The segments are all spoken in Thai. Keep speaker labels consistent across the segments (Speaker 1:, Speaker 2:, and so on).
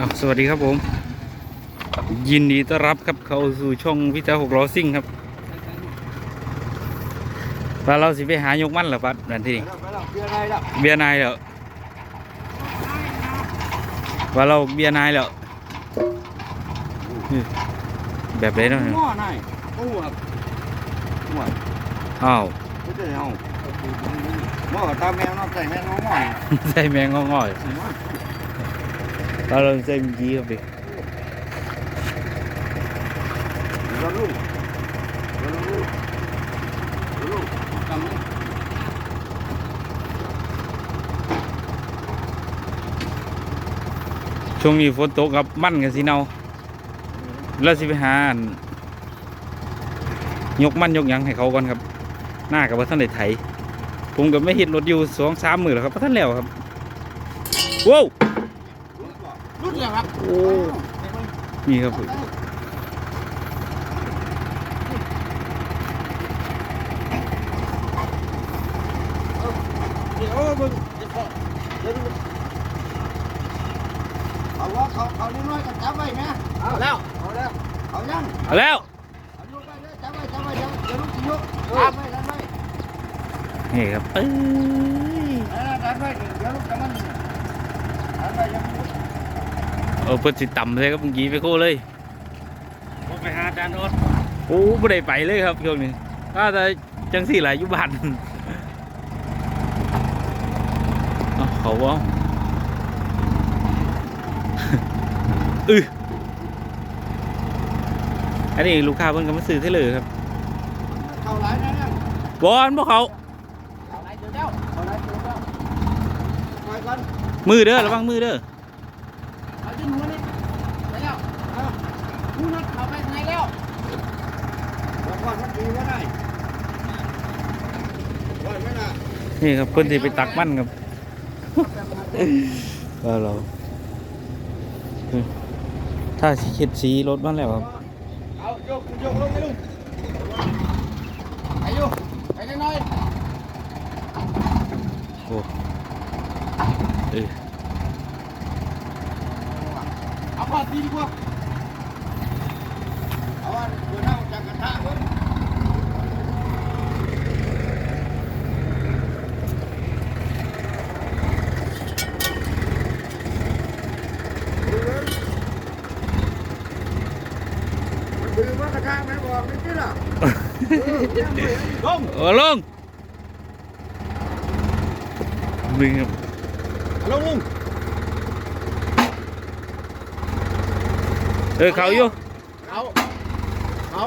Speaker 1: อ้าวสวัสดีครับผม ยินดีต้อนรับครับเข้าสู่ช่องพิจารหกล้อซิ่งครับว่าเราสิไปหายกมันเหรอปัดนั่นที่นี่
Speaker 2: ไปแล้วเบียร์อะไรแล้ว
Speaker 1: เบียร์นายแล้วว่าเราเบียร์นายแล้วอืมแบบไรเนาะ
Speaker 2: หม้อหน่อยโอ้ครับหม้อ
Speaker 1: อ้าว
Speaker 2: ไม่ใช่เอาหม้อตาแมวน้องใส่แมวน้องหม้อ
Speaker 1: ใส่แมงงอ เราลองใส่เมื่อกี้ครับดิ
Speaker 2: เราลูกเราลูกเราลูกจำไหม
Speaker 1: ช่วงนี้ฝนตกครับมั่นกันสิเนาแล้วสิไปหารยกมั่นยกยังให้เขาก่อนครับ หน้ากับว่าท่านได้ไถผมก็ไม่เห็นรถอยู่สองสามหมื่นแล้วครับพระท่านแล้วครับว้าว
Speaker 2: ครับ
Speaker 1: โอ้นี่ครับ
Speaker 2: เดี๋ยวมึงเดี๋ยวเดี๋ยวเอาว่าเขาเขาน้อยๆกันจับไว้ไหมเอาแล้วเอาแล้วเอายัง
Speaker 1: เอาแล้ว
Speaker 2: เอายกไปเลยจับไว้จับไว้เดี๋ยวเดี๋ยวลูกจะยกจับไว้จับไว้
Speaker 1: นี่ครับเอ้ย
Speaker 2: ดันไว้เดี๋ยวลูกจะมันดันไว้ยัง
Speaker 1: เออเพิ่นสิต่ำเลยครับเมื่อกี้ไปโค้เลย
Speaker 2: ผมไปหาอาจารย์โอ๊ต
Speaker 1: โอ้ไม่ได้ไปเลยครับช่วงนี้ถ้าจะจังสี่หลายยุบันเอาเขาว่าอืออันนี้ลูกค้าเพิ่นก็มาซื้อเท่เลยครับ
Speaker 2: เข้าหลายนะเนี่ย
Speaker 1: บอลพวกเขา
Speaker 2: เข้าหลายเดี๋ยวเจ้าเข้าหลายเดี๋ยวเจ้าปล่อยก่อน
Speaker 1: มือเด้อระวังมือเด้อ
Speaker 2: เอาที่หัวนี่ไปแล้วเอาผู้นัดเข้าไปไหนแล้วบอกว่ามันดีว่าได้ปล่อยไม่ได้
Speaker 1: นี่ครับเพิ่นสิไปตักมันครับก็เราอืมถ้าสิเข็ดสีรถมันแล้วครับ
Speaker 2: เอายกยกลงไปลุงไปอยู่ไปน้อย
Speaker 1: โอ้เออ
Speaker 2: ๆเอาพอดีดีกว่าเอาว่าเดี๋ยวนั่งจากกระทะก่อน มันดื้อมากกระทะไหมบอกไม่ใช่หรอ ลง
Speaker 1: โอ้ลงมึงครับ
Speaker 2: ลงลุง
Speaker 1: เออเขาอยู่
Speaker 2: เอาเอา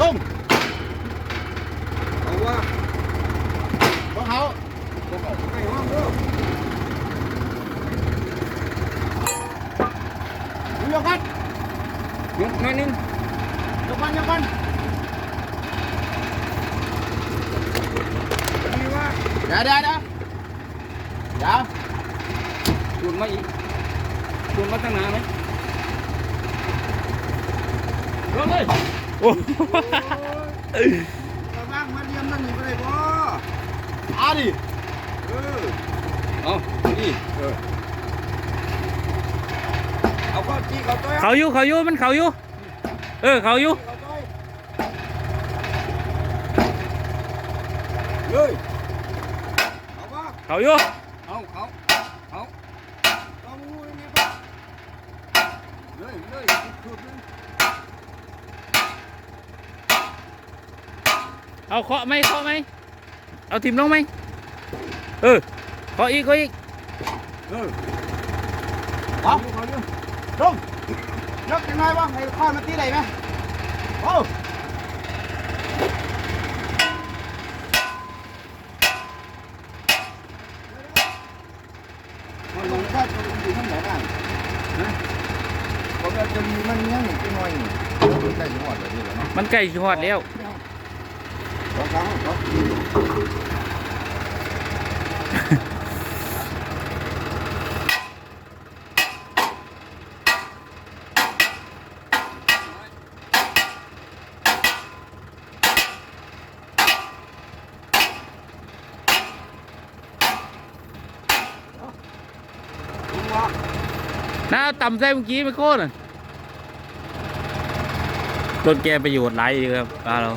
Speaker 2: ลงเอาว่าพวกเขาพวกเขาไปห้องเด้อยกกันยกหน่อยหนึงยกกันยกกันดีว่าเดี๋ยวเดี๋ยวเดี๋ยวเดี๋ยวชวนมาอีกชวนมาตั้งนานไหมลงเลย
Speaker 1: โอ้
Speaker 2: ระวังมาเรียมนั่นนี่ไปเลยบ่อาดิเออเอาดิเออเอาข้อจี้เขาตัว
Speaker 1: เขาอยู่เขาอยู่มันเขาอยู่เออเขาอยู่
Speaker 2: เขาตัวเลยเอาว่า
Speaker 1: เขาอยู่
Speaker 2: เอาเคาะ
Speaker 1: ไหมเคาะไหมเอาทิมลงไหมเออเคาะอีกเคาะอีก
Speaker 2: เออเอาลงยกยังไงบ้างให้ข้อมาตีได้ไหมโอ้มันลงแค่อยู่ทั้งหมดได้นะผมจะมีมันยังหนึ่งน้อยหนึ่งใกล้จังหวัดเลยนี่แหละเนาะ
Speaker 1: มันใกล้สิฮอดแล้ว น้าต่ำแซ่เมื่อกี้ไม่โค่นรถแกประโยชน์หลายอยู่ครับปลาเรา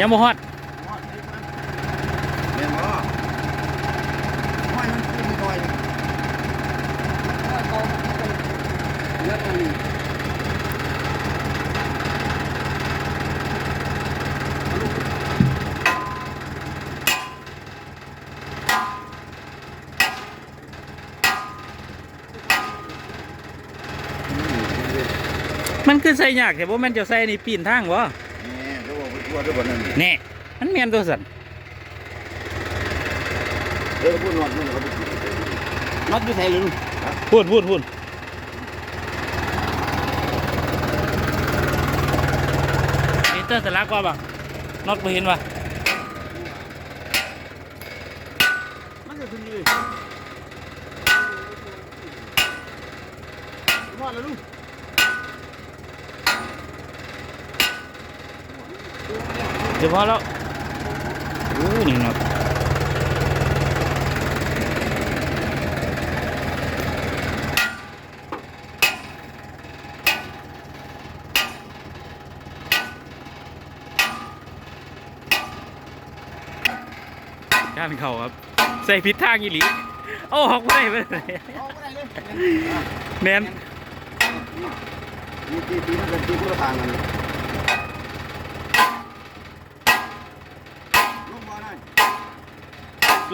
Speaker 1: ยังบ่ฮอด
Speaker 2: เห็นปะห้อยมันขึ้นลอยเลยเลือดมัน
Speaker 1: มันคือใส่ยากแต่ว่ามันจะใส่ในปีนทางวะ
Speaker 2: นี่เขาบอก ว่าตัวด้วยบนนั้น
Speaker 1: แน่มันเมียนตัวสัน
Speaker 2: เดี๋ยวพูดน็อตมันเขาไปน็อตอยู่ไหนลุง
Speaker 1: พูดพูดพูดมิเตอร์สลักว่าบังน็อตบ่เห็นวะ
Speaker 2: มันจะขึ้นเลยน็อตแล้วลุง
Speaker 1: เดี๋ยวพอแล้วอู้นี่น็อตการเข่าครับ ใส่ผิดทางอีหลีโอ้หอกไม่ได้ไม่ได้
Speaker 2: เอาไปไหนเลย
Speaker 1: แน่น
Speaker 2: มีตีตีมันเป็นตีผู้ละทางกัน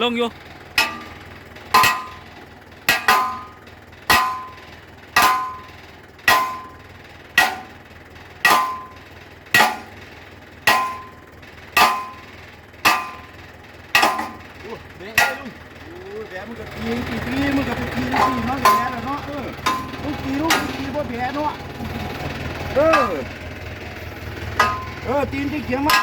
Speaker 2: ลง
Speaker 1: อยู่
Speaker 2: โอ้แบะเลยลุงโอ้แบะมันก็ตีตีตีมันก็ไปตีตีมันก็แบะแล้วเนาะเออลุงตีลุงตีบ่แบะเนาะเออเออตีนที่เขียงมา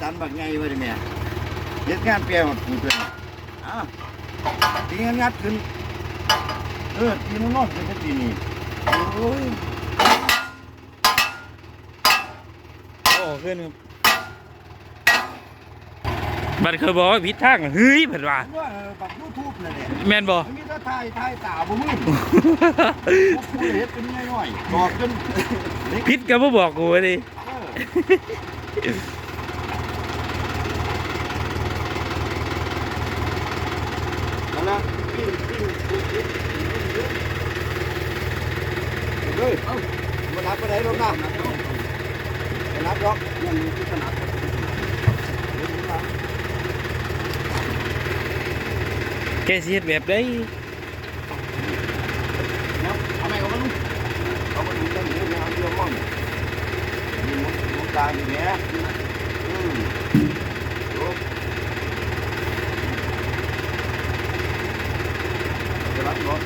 Speaker 2: ตันบักไงวะดิแม่เฮ็ดงานเปลมาปูเพิ่นอะตีงานงัดขึ้น เออตีมันนอนเป็นตีนี่โอ้ย
Speaker 1: โอ้ขึ้นครับ บัดเคยบอกว่าผิดทางเฮ้ยเพิ่นว่า
Speaker 2: ว่าเออบักยูทูบนั่นแหละ
Speaker 1: แม่นบ่
Speaker 2: มันมีแต่ถ่ายถ่ายตาบ่มึงพวกกูเฮ็ดเป็นน้อยๆบอกจนเด็ก
Speaker 1: ผิดก็บ่บอกกูดิ
Speaker 2: เออเอาละปิ้งปิ้งปิ้งปิ้งเฮ้ยเอ้ามานับไปไหนลงน้ำมานับดอกนี่มันคือขนาด
Speaker 1: แกสิเฮ็ดแบบใด
Speaker 2: เอาไม่เอามาลุงเอามาดูกันเดี๋ยวเอาเดี๋ยวมั่งมีมุกมุกตาอยู่เนี่ยอืมดูจะรับรถ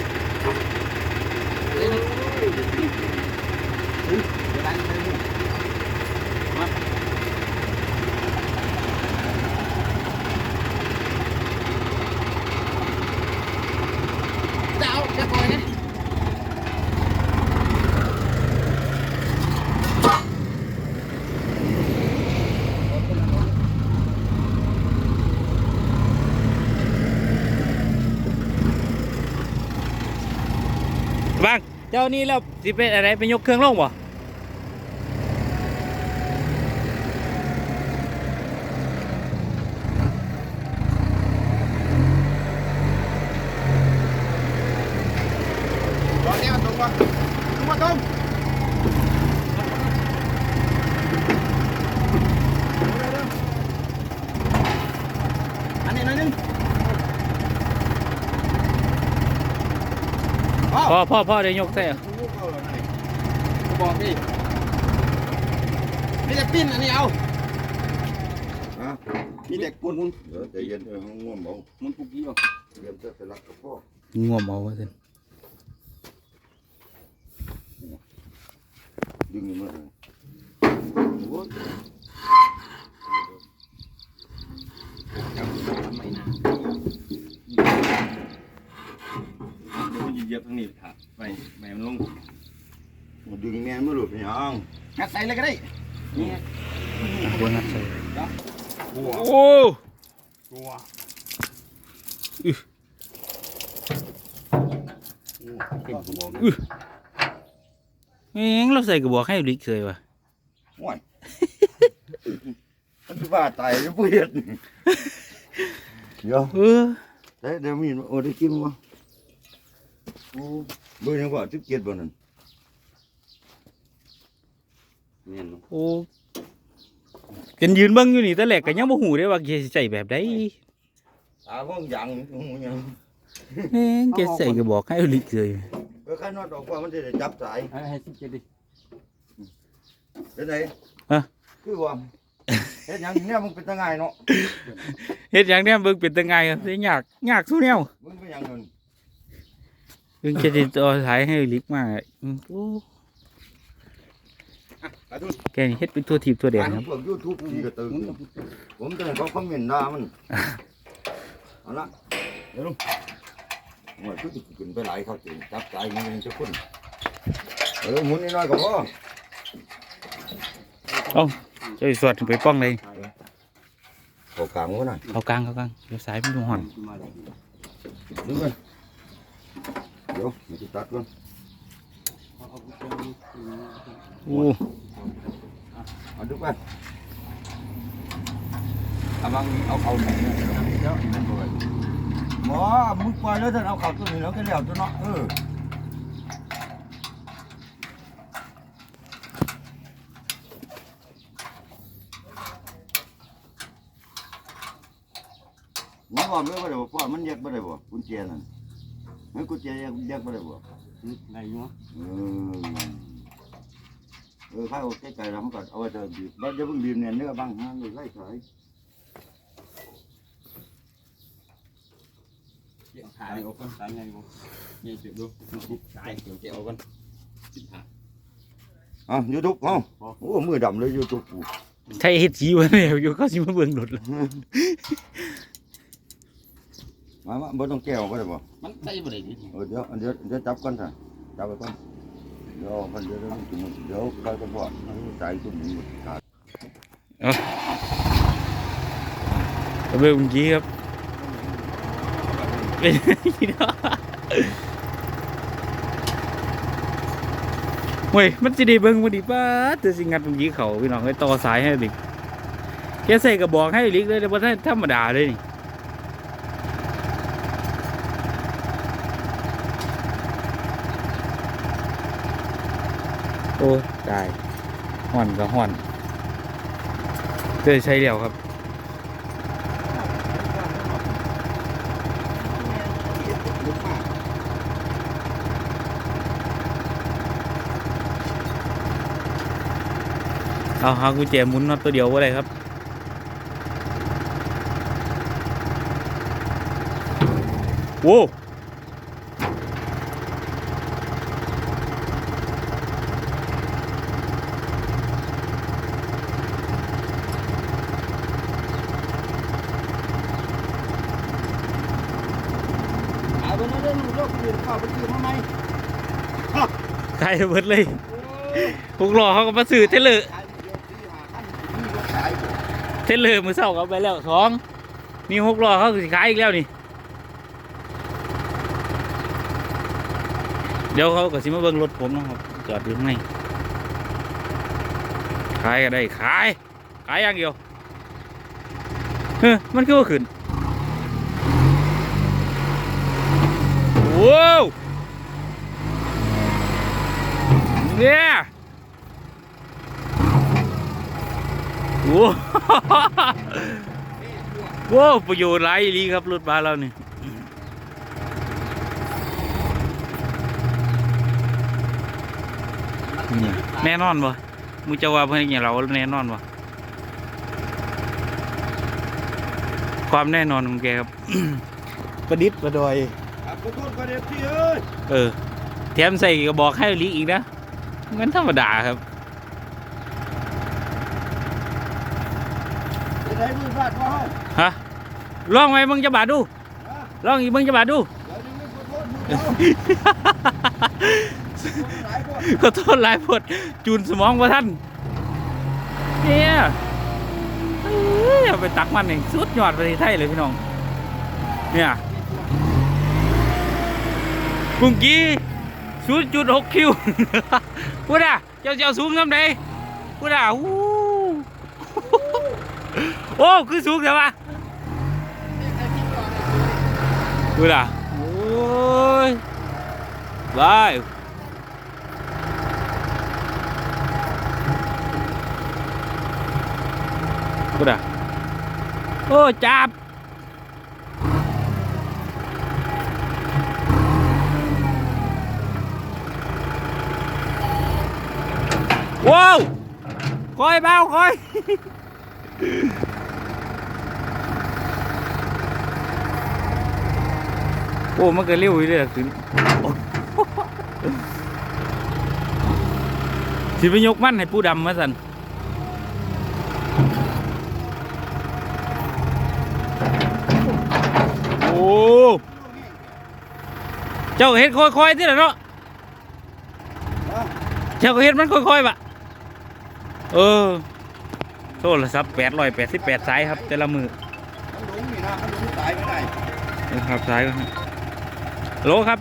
Speaker 2: เฮ้ยเฮ้ยเดี๋ยวได้ไหมลุงมา
Speaker 3: จะเอาจะปล่อยนะ
Speaker 1: บ้างเจ้านี่แล้วสิเป็นอะไรเป็นยกเครื่องลงบ่
Speaker 2: รถเนี่ยตรงวะตรงวะตรงอันนี้หน่อยหนึงอ๋อ
Speaker 1: พ่อพ่อพ่อเดี๋ยวยกใส่เอา
Speaker 3: บอกดินี่จะปิ้นอันนี้เอา
Speaker 2: มีแต่กุน
Speaker 4: เดี๋ยวใจเย็นเออง่วงเบา
Speaker 2: มันปุกกี้ป่ะ
Speaker 4: เตรียมจะไปรักกับพ่อ
Speaker 1: ง่วมเอาว่าซั่น
Speaker 2: ดึงนี่มาเลยโอ้ย
Speaker 3: ทำไมนะเดี๋ยวมัน เหยียบทางนี้ค่ะไปไปมันลง
Speaker 2: มาดึงแม่นมาหลุดไปยัง
Speaker 3: งัดใส่เลยก็ได้นี่
Speaker 1: อะบนนัดใส่
Speaker 2: กลัว
Speaker 1: โอ้
Speaker 2: กลัว
Speaker 3: เป็นกระบอก
Speaker 1: แม่งเราใส่กระบอกให้ลิกเลยว่ะ
Speaker 2: โอ้ยมันจะบ้าตายจะเปลี่ยนเดี๋ยว
Speaker 1: เออ
Speaker 2: เดี๋ยวเดี๋ยวมีโอ้ได้กินมั้งโอ้ เบอร์ยังว่าสิบเจ็ดบ่นั่น
Speaker 3: เนี่ยเนาะ
Speaker 1: โอ้กันยืนเบิ่งอยู่นี่แต่แรกก็ยังบ่ฮู้เด้ว่าแกสิใส่แบบใด
Speaker 2: ตาบ้องยังยัง
Speaker 1: แม่งแกใส่กระบอกให้ลิกเลย
Speaker 2: เออข้างนอกออกว่ามันจะได้จับสาย
Speaker 3: ให้สิบเจ็ดดิ
Speaker 2: เป็นไง
Speaker 1: ฮะ
Speaker 2: คือว่าเฮ็ดหยังเนี่ยมึงเป็นตาง่ายเนาะ
Speaker 1: เฮ็ดหยังเนี่ยเบิ่งเป็นตาไงครับสิยากยากสู้แนว
Speaker 2: มึงเป็นหยังเงิน
Speaker 1: เบิ่งจะติดต่อสายให้ลิกมาอืมโอ้
Speaker 2: อาทุน
Speaker 1: แกนี่เฮ็ดเป็นตัวทีบตัวแดง
Speaker 2: อ่าน
Speaker 1: ครับ
Speaker 2: พวกยูทูบที่กระตือผมจะให้เขาคอมเมนต์ด่ามันเอาละเดี๋ยวลุงโอ้ยคือขึ้นไปหลายเขาจริงจับสายมันยังจะคนเออหมุนนิดหน่อยก็พอ
Speaker 1: เจะสวดไปป้องเลย
Speaker 2: เขากลางหัวหน่อย
Speaker 1: เอากลางเอากลางเดี๋ยวสายมันดูห่อน
Speaker 2: ดึงไปเดี๋ยวมันจะตัดก่อน
Speaker 1: โอ้
Speaker 2: เอาดึงไปกำลังเอาเขาไหนเนี่ยเดี๋ยวนั่นเลยหมอมึงปล่อยแล้วเถอะเอาเขาตัวนี้แล้วก็แล้วตัวเนาะเออมันบอกไม่ได้บ่พ่อมันแยกไม่ได้บ่กุญแจนั่น เฮ้ยกุญแจแยกแยกไม่ได้บ่
Speaker 3: ได้อยู่
Speaker 2: เออเออข้าวใกล้ๆแล้วมันก็เอาไว้เถอะบีบแล้วจะเพิ่งบีบเนี่ยเนื้อบางฮะเลยไล่ขาย
Speaker 3: ถ่ายออกก่อนถ่ายไงบ่นี่เก็บดูถ่ายเก็บเก็บเอาก่อนสิบห้า
Speaker 2: อะยูทูบเอาโอ้มือดำเลยยูทูบกู
Speaker 1: ใช่เฮ็ดจีวะแล้วอยู่เขาสิมาเบิ่งรถเลย
Speaker 2: มามาบ่ต้องแก้วก็ได้บ่
Speaker 3: มันใส่บ่ได้ดิ
Speaker 2: เออเดี๋ยวเดี๋ยวเดี๋ยวจับก่อนค่ะจับไปก่อนเดี๋ยวมันเดี๋ยวเดี๋ยวเดี๋ยวใครก็บอกใจตุ้มนี้ขาด
Speaker 1: เอาเบิ่งเมื่อกี้ครับเป็นไงเนาะเว้ยมันสิได้เบิ่งบ่ดีป้าดแต่สิงัดเมื่อกี้เขาพี่น้องไอ้ต่อสายให้ลิกแกใส่กระบอกให้ลิกเลยแต่บ่ทันธรรมดาเลยนี่ โอ้ตายห่อนก็ห่อนเคยใช้เดียวครับเอาหากุญแจหมุนน็อตตัวเดียวว่าไรครับโว้ว
Speaker 2: เอาไปนั่นเด้อลูกเด้อคนอื่นเข้าไปซื้อมาใหม่
Speaker 1: ใครเบิดเลยพวกรอเขาก็มาซื้อเทเลอร์
Speaker 2: เท
Speaker 1: เลอร์มือเศร้าเขาไปแล้วสองนี่หกล้อเขาสิขายอีกแล้วนี่ เดี๋ยวเขาก็สิมาเบิ่งรถผมนะครับจอดอยู่ข้างในขายก็ได้ขาย ขายอย่างเดียวเฮ้มันคือว่าขึ้นว้าว เนี่ยโว้วโว้วประโยชน์หลายอีหลีครับรถบ้านเรานี่นี่แน่นอนบ่มูจะว่าเพื่อนอย่างเราแน่นอนบ่ความแน่นอนของแกครับประดิษฐ์ประดอย
Speaker 2: อะขอโทษก็เด็กพี่เอ้ย
Speaker 1: เออแถมใส่กระบอกให้ลิกอีกนะ มันธรรมดาครับ
Speaker 2: ได้มือฟาดว่าฮะ
Speaker 1: ลองไหมมึงจะบาดดูลองอีกมึงจะบาดดู
Speaker 2: ขอโทษหลายคน
Speaker 1: ขอโทษหลายพดจูนสมองว่าท่านเนี่ยไปตักมันเองสุดยอดประเทศไทยเลยพี่น้องเนี่ยกุ้งกี้ ศูนย์จุดหกคิวพูดอะเจ้าเจ้าสูงน้ำไหนพูดอะอู้ โอ้คือสูงแต่ โอ้ยบาวคอยเบาคอยโอ้มันก็เร็วอยู่เลยขึ้นสิไปยกมันให้ผู้ดำมาสันโอ้เจ้าเห็ดค่อยๆที่ไหนเนาะเจ้าเห็ดมันค่อยๆปะ เออ โทรศัพท์แปดร้อยแปดสิบแปดสายครับ แต่ละมือ
Speaker 2: มันหลงนี่นะมันหลงตายไม่ได้
Speaker 1: นะครับสายก็โลครับ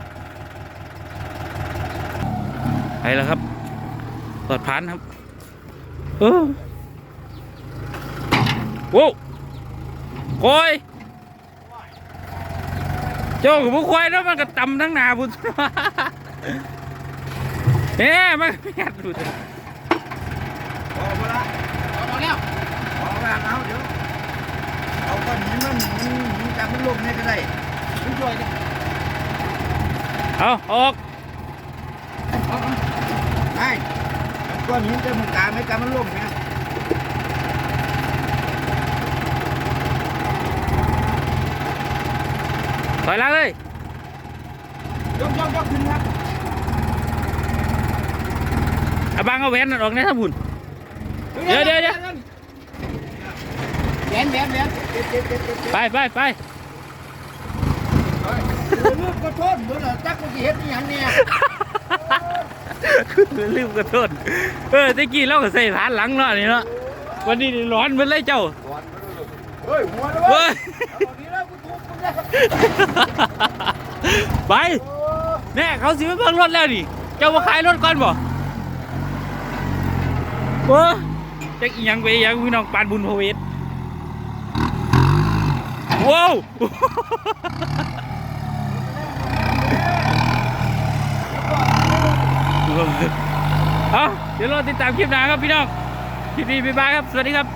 Speaker 1: ไปแล้วครับเปิดผ่านครับ เออโว้คอยเจ้ากับพวกควายแล้วมันก็ต่ำทั้งนาบุญเฮ้มันไม่กัดบุญ
Speaker 2: พอมาละ
Speaker 3: เอาแล้ว
Speaker 2: พอมาเอาเดี๋ยวเอาก้อนหินมันห มุนหมุนจากมันลมนี่ก็ได้
Speaker 3: มึงช่วยดิ
Speaker 1: เอาออก
Speaker 2: ใช่ก้อนหินจะมันกลางไม่กลางมันลมเนี่ย
Speaker 1: ถอยหลังเลย
Speaker 2: ยกยกยกขึ้นครับ
Speaker 1: เอาบังเอาแหวนนั่นออกนะท่านบุญเดี๋ยวเดี๋ยวเดี๋ยว
Speaker 3: แหวนแหวนแหวน
Speaker 2: เจ็บเจ็บเจ็บเจ็บเจ็บ
Speaker 1: ไปไปไป
Speaker 2: ลืมขอโทษเหมือนจักเมื่อกี้เห็นอหย่างเนี่ย
Speaker 1: ลืมกระโทษเออตะกี้เราก็ใส่ฐานหลังเนาะนี่เนาะวันนี้นี่ร้อนเหมือนไรเจ้า
Speaker 2: เฮ้ยหัวแล้ว
Speaker 1: เฮ้
Speaker 2: เว้
Speaker 1: ย
Speaker 2: ยเอาดีแล้วกูทุบมึงแล้ว
Speaker 1: ไปแน่เขาสิมาเบิ่งรถแล้วนี่ เจ้ามาขายรถก่อนบ่โอ้จักอีหยังไปอีหยังพี่น้องปานบุญพเวทว้าว เดี๋ยวเราติดตามคลิปหน้าครับพี่น้องคลิปนี้บ๊ายบายครับ สวัสดีครับ